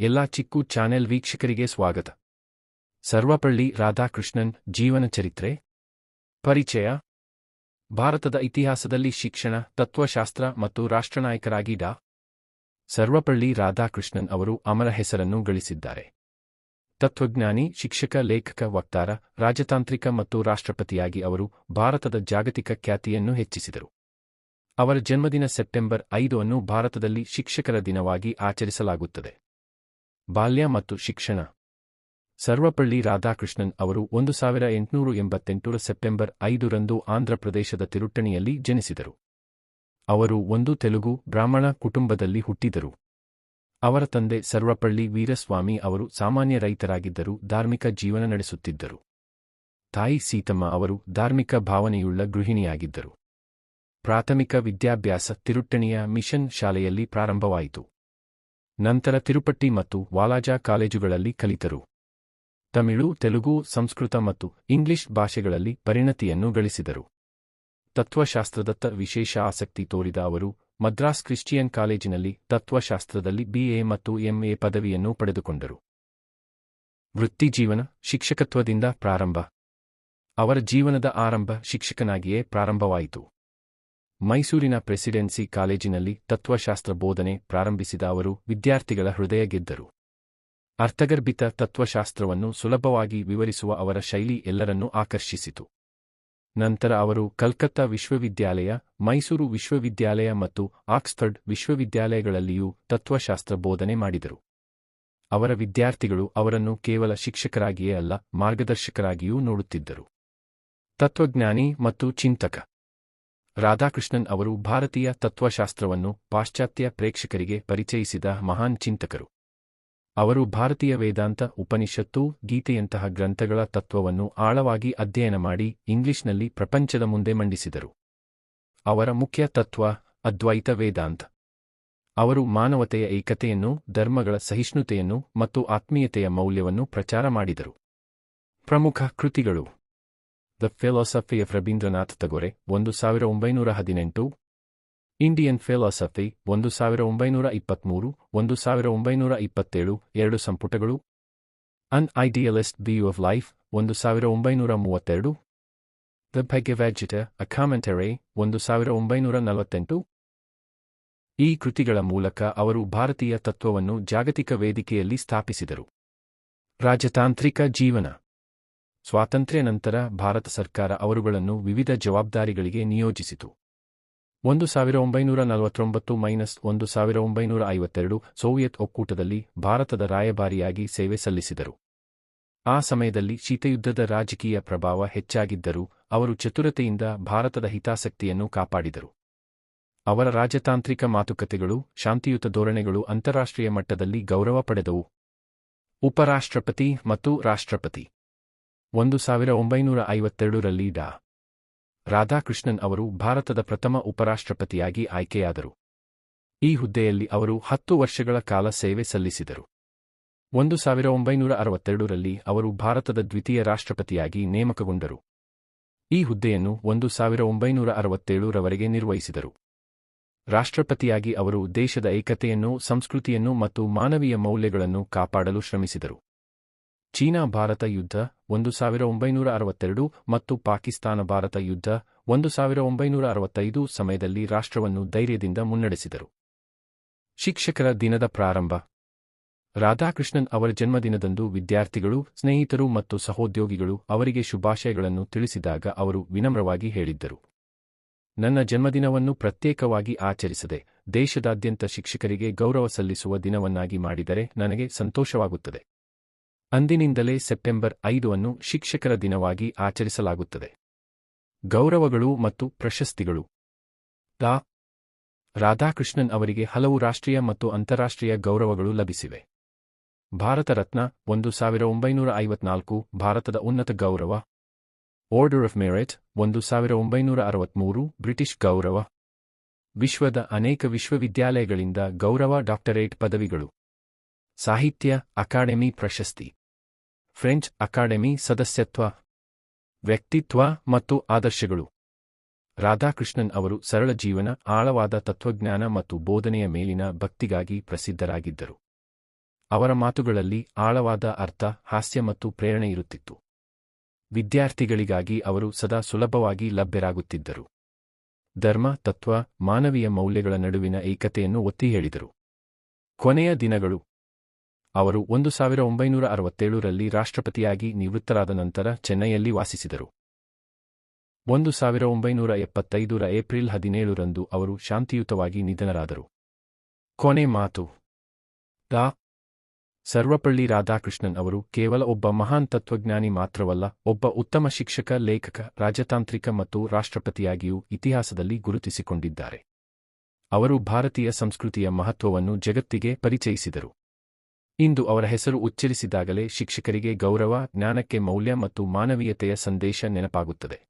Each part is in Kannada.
ಎಲ್ಲಾ ಚಿಕ್ಕು ಚಾನೆಲ್ ವೀಕ್ಷಕರಿಗೆ ಸ್ವಾಗತ. ಸರ್ವಪಳ್ಳಿ ರಾಧಾಕೃಷ್ಣನ್ ಜೀವನ ಚರಿತ್ರೆ. ಪರಿಚಯ. ಭಾರತದ ಇತಿಹಾಸದಲ್ಲಿ ಶಿಕ್ಷಣ, ತತ್ವಶಾಸ್ತ್ರ ಮತ್ತು ರಾಷ್ಟ್ರನಾಯಕರಾಗಿ ಡಾ. ಸರ್ವಪಳ್ಳಿ ರಾಧಾಕೃಷ್ಣನ್ ಅವರು ಅಮರ ಹೆಸರನ್ನು ಗಳಿಸಿದ್ದಾರೆ. ತತ್ವಜ್ಞಾನಿ, ಶಿಕ್ಷಕ, ಲೇಖಕ, ವಕ್ತಾರ, ರಾಜತಾಂತ್ರಿಕ ಮತ್ತು ರಾಷ್ಟ್ರಪತಿಯಾಗಿ ಅವರು ಭಾರತದ ಜಾಗತಿಕ ಖ್ಯಾತಿಯನ್ನು ಹೆಚ್ಚಿಸಿದರು. ಅವರ ಜನ್ಮದಿನ ಸೆಪ್ಟೆಂಬರ್ ಐದು ಅನ್ನು ಭಾರತದಲ್ಲಿ ಶಿಕ್ಷಕರ ದಿನವಾಗಿ ಆಚರಿಸಲಾಗುತ್ತದೆ. ಬಾಲ್ಯ ಮತ್ತು ಶಿಕ್ಷಣ. ಸರ್ವಪಳ್ಳಿ ರಾಧಾಕೃಷ್ಣನ್ ಅವರು ಒಂದು ಸಾವಿರ ಎಂಟುನೂರು ಎಂಬತ್ತೆಂಟರ ಸೆಪ್ಟೆಂಬರ್ ಐದರಂದು ಆಂಧ್ರಪ್ರದೇಶದ ತಿರುಟ್ಟಣಿಯಲ್ಲಿ ಜನಿಸಿದರು. ಅವರು ಒಂದು ತೆಲುಗು, ಬ್ರಾಹ್ಮಣ ಕುಟುಂಬದಲ್ಲಿ ಹುಟ್ಟಿದರು. ಅವರ ತಂದೆ ಸರ್ವಪಳ್ಳಿ ವೀರಸ್ವಾಮಿ ಅವರು ಸಾಮಾನ್ಯ ರೈತರಾಗಿದ್ದರೂ ಧಾರ್ಮಿಕ ಜೀವನ ನಡೆಸುತ್ತಿದ್ದರು. ತಾಯಿ ಸೀತಮ್ಮ ಅವರು ಧಾರ್ಮಿಕ ಭಾವನೆಯುಳ್ಳ ಗೃಹಿಣಿಯಾಗಿದ್ದರು. ಪ್ರಾಥಮಿಕ ವಿದ್ಯಾಭ್ಯಾಸ ತಿರುಟ್ಟಣಿಯ ಮಿಷನ್ ಶಾಲೆಯಲ್ಲಿ ಪ್ರಾರಂಭವಾಯಿತು. ನಂತರ ತಿರುಪಟ್ಟಿ ಮತ್ತು ವಾಲಾಜಾ ಕಾಲೇಜುಗಳಲ್ಲಿ ಕಲಿತರು. ತಮಿಳು, ತೆಲುಗು, ಸಂಸ್ಕೃತ ಮತ್ತು ಇಂಗ್ಲಿಷ್ ಭಾಷೆಗಳಲ್ಲಿ ಪರಿಣತಿಯನ್ನು ಗಳಿಸಿದರು. ತತ್ವಶಾಸ್ತ್ರದತ್ತ ವಿಶೇಷ ಆಸಕ್ತಿ ತೋರಿದ ಅವರು, ಮದ್ರಾಸ್ ಕ್ರಿಶ್ಚಿಯನ್ ಕಾಲೇಜಿನಲ್ಲಿ ತತ್ವಶಾಸ್ತ್ರದಲ್ಲಿ ಬಿಎ ಮತ್ತು ಎಂಎ ಪದವಿಯನ್ನು ಪಡೆದುಕೊಂಡರು. ವೃತ್ತಿಜೀವನ ಶಿಕ್ಷಕತ್ವದಿಂದ ಪ್ರಾರಂಭ. ಅವರ ಜೀವನದ ಆರಂಭ ಶಿಕ್ಷಕನಾಗಿಯೇ ಪ್ರಾರಂಭವಾಯಿತು. ಮೈಸೂರಿನ ಪ್ರೆಸಿಡೆನ್ಸಿ ಕಾಲೇಜಿನಲ್ಲಿ ತತ್ವಶಾಸ್ತ್ರ ಬೋಧನೆ ಪ್ರಾರಂಭಿಸಿದ ಅವರು ವಿದ್ಯಾರ್ಥಿಗಳ ಹೃದಯ ಗೆದ್ದರು. ಅರ್ಥಗರ್ಭಿತ ತತ್ವಶಾಸ್ತ್ರವನ್ನು ಸುಲಭವಾಗಿ ವಿವರಿಸುವ ಅವರ ಶೈಲಿ ಎಲ್ಲರನ್ನೂ ಆಕರ್ಷಿಸಿತು. ನಂತರ ಅವರು ಕಲ್ಕತ್ತಾ ವಿಶ್ವವಿದ್ಯಾಲಯ, ಮೈಸೂರು ವಿಶ್ವವಿದ್ಯಾಲಯ ಮತ್ತು ಆಕ್ಸ್ಫರ್ಡ್ ವಿಶ್ವವಿದ್ಯಾಲಯಗಳಲ್ಲಿಯೂ ತತ್ವಶಾಸ್ತ್ರ ಬೋಧನೆ ಮಾಡಿದರು. ಅವರ ವಿದ್ಯಾರ್ಥಿಗಳು ಅವರನ್ನು ಕೇವಲ ಶಿಕ್ಷಕರಾಗಿಯೇ ಅಲ್ಲ, ಮಾರ್ಗದರ್ಶಕರಾಗಿಯೂ ನೋಡುತ್ತಿದ್ದರು. ತತ್ವಜ್ಞಾನಿ ಮತ್ತು ಚಿಂತಕ ರಾಧಾಕೃಷ್ಣನ್ ಅವರು ಭಾರತೀಯ ತತ್ವಶಾಸ್ತ್ರವನ್ನು ಪಾಶ್ಚಾತ್ಯ ಪ್ರೇಕ್ಷಕರಿಗೆ ಪರಿಚಯಿಸಿದ ಮಹಾನ್ ಚಿಂತಕರು. ಅವರು ಭಾರತೀಯ ವೇದಾಂತ, ಉಪನಿಷತ್ತು, ಗೀತೆಯಂತಹ ಗ್ರಂಥಗಳ ತತ್ವವನ್ನು ಆಳವಾಗಿ ಅಧ್ಯಯನ ಮಾಡಿ ಇಂಗ್ಲಿಷ್ನಲ್ಲಿ ಪ್ರಪಂಚದ ಮುಂದೆ ಮಂಡಿಸಿದರು. ಅವರ ಮುಖ್ಯ ತತ್ವ ಅದ್ವೈತ ವೇದಾಂತ. ಅವರು ಮಾನವತೆಯ ಏಕತೆಯನ್ನು, ಧರ್ಮಗಳ ಸಹಿಷ್ಣುತೆಯನ್ನು ಮತ್ತು ಆತ್ಮೀಯತೆಯ ಮೌಲ್ಯವನ್ನು ಪ್ರಚಾರ ಮಾಡಿದರು. ಪ್ರಮುಖ ಕೃತಿಗಳು the philosophy of Rabindranath Tagore ಒಂದು ಸಾವಿರ ಒಂಬೈನೂರ ಹದಿನೆಂಟು ಇಂಡಿಯನ್ ಫಿಲಾಸಫಿ ಒಂದು ಸಾವಿರ ಒಂಬೈನೂರ ಇಪ್ಪತ್ಮೂರು ಒಂದು ಸಾವಿರ ಒಂಬೈನೂರ ಇಪ್ಪತ್ತೇಳು ಎರಡು ಸಂಪುಟಗಳು. An idealist view of life ಒಂದು ಸಾವಿರ ಒಂಬೈನೂರ ಮೂವತ್ತೆರಡು ದ ಭಗ್ಯವ್ಯಾಜಿಟ ಅ ಒಂದು ಸಾವಿರ ಒಂಬೈನೂರ ನಲವತ್ತೆಂಟು ಈ ಕೃತಿಗಳ ಮೂಲಕ ಅವರು ಭಾರತೀಯ ತತ್ವವನ್ನು ಜಾಗತಿಕ ವೇದಿಕೆಯಲ್ಲಿ ಸ್ಥಾಪಿಸಿದರು. ರಾಜತಾಂತ್ರಿಕ ಜೀವನ. ಸ್ವಾತಂತ್ರ್ಯ ನಂತರ ಭಾರತ ಸರ್ಕಾರ ಅವರುಗಳನ್ನು ವಿವಿಧ ಜವಾಬ್ದಾರಿಗಳಿಗೆ ನಿಯೋಜಿಸಿತು. ಒಂದು ಸಾವಿರ ಒಂಬೈನೂರ ನಲವತ್ತೊಂಬತ್ತು ಮೈನಸ್ ಒಂದು ಸಾವಿರ ಒಂಬೈನೂರ ಐವತ್ತೆರಡು ಸೋವಿಯತ್ ಒಕ್ಕೂಟದಲ್ಲಿ ಭಾರತದ ರಾಯಭಾರಿಯಾಗಿ ಸೇವೆ ಸಲ್ಲಿಸಿದರು. ಆ ಸಮಯದಲ್ಲಿ ಶೀತಯುದ್ಧದ ರಾಜಕೀಯ ಪ್ರಭಾವ ಹೆಚ್ಚಾಗಿದ್ದರೂ ಅವರು ಚತುರತೆಯಿಂದ ಭಾರತದ ಹಿತಾಸಕ್ತಿಯನ್ನು ಕಾಪಾಡಿದರು. ಅವರ ರಾಜತಾಂತ್ರಿಕ ಮಾತುಕತೆಗಳು, ಶಾಂತಿಯುತ ಧೋರಣೆಗಳು ಅಂತಾರಾಷ್ಟ್ರೀಯ ಮಟ್ಟದಲ್ಲಿ ಗೌರವ ಪಡೆದವು. ಉಪರಾಷ್ಟ್ರಪತಿ ಮತ್ತು ರಾಷ್ಟ್ರಪತಿ ಒಂದು ಸಾವಿರ ಒಂಬೈನೂರ ಐವತ್ತೆರಡರಲ್ಲಿ ಡಾ. ರಾಧಾಕೃಷ್ಣನ್ ಅವರು ಭಾರತದ ಪ್ರಥಮ ಉಪರಾಷ್ಟ್ರಪತಿಯಾಗಿ ಆಯ್ಕೆಯಾದರು. ಈ ಹುದ್ದೆಯಲ್ಲಿ ಅವರು ಹತ್ತು ವರ್ಷಗಳ ಕಾಲ ಸೇವೆ ಸಲ್ಲಿಸಿದರು. ಒಂದು ಸಾವಿರ ಒಂಬೈನೂರ ಅರವತ್ತೆರಡರಲ್ಲಿ ಅವರು ಭಾರತದ ದ್ವಿತೀಯ ರಾಷ್ಟ್ರಪತಿಯಾಗಿ ನೇಮಕಗೊಂಡರು. ಈ ಹುದ್ದೆಯನ್ನು ಒಂದು ಸಾವಿರ ಒಂಬೈನೂರ ಅರವತ್ತೇಳರವರೆಗೆ ನಿರ್ವಹಿಸಿದರು. ರಾಷ್ಟ್ರಪತಿಯಾಗಿ ಅವರು ದೇಶದ ಏಕತೆಯನ್ನು, ಸಂಸ್ಕೃತಿಯನ್ನು ಮತ್ತು ಮಾನವೀಯ ಮೌಲ್ಯಗಳನ್ನು ಕಾಪಾಡಲು ಶ್ರಮಿಸಿದರು. ಚೀನಾ ಭಾರತ ಯುದ್ಧ ಒಂದು ಸಾವಿರ ಒಂಬೈನೂರ ಅರವತ್ತೆರಡು ಮತ್ತು ಪಾಕಿಸ್ತಾನ ಭಾರತ ಯುದ್ಧ ಒಂದು ಸಾವಿರ ಒಂಬೈನೂರ ಅರವತ್ತೈದು ಸಮಯದಲ್ಲಿ ರಾಷ್ಟ್ರವನ್ನು ಧೈರ್ಯದಿಂದ ಮುನ್ನಡೆಸಿದರು. ಶಿಕ್ಷಕರ ದಿನದ ಪ್ರಾರಂಭ. ರಾಧಾಕೃಷ್ಣನ್ ಅವರ ಜನ್ಮದಿನದಂದು ವಿದ್ಯಾರ್ಥಿಗಳು, ಸ್ನೇಹಿತರು ಮತ್ತು ಸಹೋದ್ಯೋಗಿಗಳು ಅವರಿಗೆ ಶುಭಾಶಯಗಳನ್ನು ತಿಳಿಸಿದಾಗ ಅವರು ವಿನಮ್ರವಾಗಿ ಹೇಳಿದ್ದರು. ನನ್ನ ಜನ್ಮದಿನವನ್ನು ಪ್ರತ್ಯೇಕವಾಗಿ ಆಚರಿಸದೆ, ದೇಶದಾದ್ಯಂತ ಶಿಕ್ಷಕರಿಗೆ ಗೌರವ ಸಲ್ಲಿಸುವ ದಿನವನ್ನಾಗಿ ಮಾಡಿದರೆ ನನಗೆ ಸಂತೋಷವಾಗುತ್ತದೆ. ಅಂದಿನಿಂದಲೇ ಸೆಪ್ಟೆಂಬರ್ ಐದು ಅನ್ನು ಶಿಕ್ಷಕರ ದಿನವಾಗಿ ಆಚರಿಸಲಾಗುತ್ತದೆ. ಗೌರವಗಳು ಮತ್ತು ಪ್ರಶಸ್ತಿಗಳು. ಡಾ ರಾಧಾಕೃಷ್ಣನ್ ಅವರಿಗೆ ಹಲವು ರಾಷ್ಟ್ರೀಯ ಮತ್ತು ಅಂತಾರಾಷ್ಟ್ರೀಯ ಗೌರವಗಳು ಲಭಿಸಿವೆ. ಭಾರತ ರತ್ನ ಒಂದು ಸಾವಿರ ಒಂಬೈನೂರ ಐವತ್ನಾಲ್ಕು ಭಾರತದ ಉನ್ನತ ಗೌರವ. ಆರ್ಡರ್ ಆಫ್ ಮೆರಿಟ್ ಒಂದು ಸಾವಿರ ಒಂಬೈನೂರ ಅರವತ್ಮೂರು ಬ್ರಿಟಿಷ್ ಗೌರವ. ವಿಶ್ವದ ಅನೇಕ ವಿಶ್ವವಿದ್ಯಾಲಯಗಳಿಂದ ಗೌರವ ಡಾಕ್ಟರೇಟ್ ಪದವಿಗಳು. ಸಾಹಿತ್ಯ ಅಕಾಡೆಮಿ ಪ್ರಶಸ್ತಿ. ಫ್ರೆಂಚ್ ಅಕಾಡೆಮಿ ಸದಸ್ಯತ್ವ, ವ್ಯಕ್ತಿತ್ವ ಮತ್ತು ಆದರ್ಶಗಳು. ರಾಧಾಕೃಷ್ಣನ್ ಅವರು ಸರಳ ಜೀವನ, ಆಳವಾದ ತತ್ವಜ್ಞಾನ ಮತ್ತು ಬೋಧನೆಯ ಮೇಲಿನ ಭಕ್ತಿಗಾಗಿ ಪ್ರಸಿದ್ಧರಾಗಿದ್ದರು. ಅವರ ಮಾತುಗಳಲ್ಲಿ ಆಳವಾದ ಅರ್ಥ, ಹಾಸ್ಯ ಮತ್ತು ಪ್ರೇರಣೆ ಇರುತ್ತಿತ್ತು. ವಿದ್ಯಾರ್ಥಿಗಳಿಗಾಗಿ ಅವರು ಸದಾ ಸುಲಭವಾಗಿ ಲಭ್ಯರಾಗುತ್ತಿದ್ದರು. ಧರ್ಮ, ತತ್ವ, ಮಾನವೀಯ ಮೌಲ್ಯಗಳ ನಡುವಿನ ಏಕತೆಯನ್ನು ಒತ್ತಿ ಹೇಳಿದರು. ಕೊನೆಯ ದಿನಗಳು ಅವರು ಒಂದು ಸಾವಿರ ಒಂಬೈನೂರ ಅರವತ್ತೇಳರಲ್ಲಿ ರಾಷ್ಟ್ರಪತಿಯಾಗಿ ನಿವೃತ್ತರಾದ ನಂತರ ಚೆನ್ನೈಯಲ್ಲಿ ವಾಸಿಸಿದರು. ಒಂದು ಸಾವಿರ ಒಂಬೈನೂರ ಎಪ್ಪತ್ತೈದರ ಏಪ್ರಿಲ್ ಹದಿನೇಳರಂದು ಅವರು ಶಾಂತಿಯುತವಾಗಿ ನಿಧನರಾದರು. ಕೊನೆ ಮಾತು. ಡಾ ಸರ್ವಪಳ್ಳಿ ರಾಧಾಕೃಷ್ಣನ್ ಅವರು ಕೇವಲ ಒಬ್ಬ ಮಹಾನ್ ತತ್ವಜ್ಞಾನಿ ಮಾತ್ರವಲ್ಲ, ಒಬ್ಬ ಉತ್ತಮ ಶಿಕ್ಷಕ, ಲೇಖಕ, ರಾಜತಾಂತ್ರಿಕ ಮತ್ತು ರಾಷ್ಟ್ರಪತಿಯಾಗಿಯೂ ಇತಿಹಾಸದಲ್ಲಿ ಗುರುತಿಸಿಕೊಂಡಿದ್ದಾರೆ. ಅವರು ಭಾರತೀಯ ಸಂಸ್ಕೃತಿಯ ಮಹತ್ವವನ್ನು ಜಗತ್ತಿಗೆ ಪರಿಚಯಿಸಿದರು. ಇಂದು ಅವರ ಹೆಸರು ಉಚ್ಚರಿಸಿದಾಗಲೇ ಶಿಕ್ಷಕರಿಗೆ ಗೌರವ, ಜ್ಞಾನಕ್ಕೆ ಮೌಲ್ಯ ಮತ್ತು ಮಾನವೀಯತೆಯ ಸಂದೇಶ ನೆನಪಾಗುತ್ತದೆ.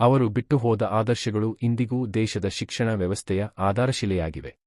ಅವರು ಬಿಟ್ಟು ಹೋದ ಆದರ್ಶಗಳು ಇಂದಿಗೂ ದೇಶದ ಶಿಕ್ಷಣ ವ್ಯವಸ್ಥೆಯ ಆಧಾರಶಿಲೆಯಾಗಿವೆ.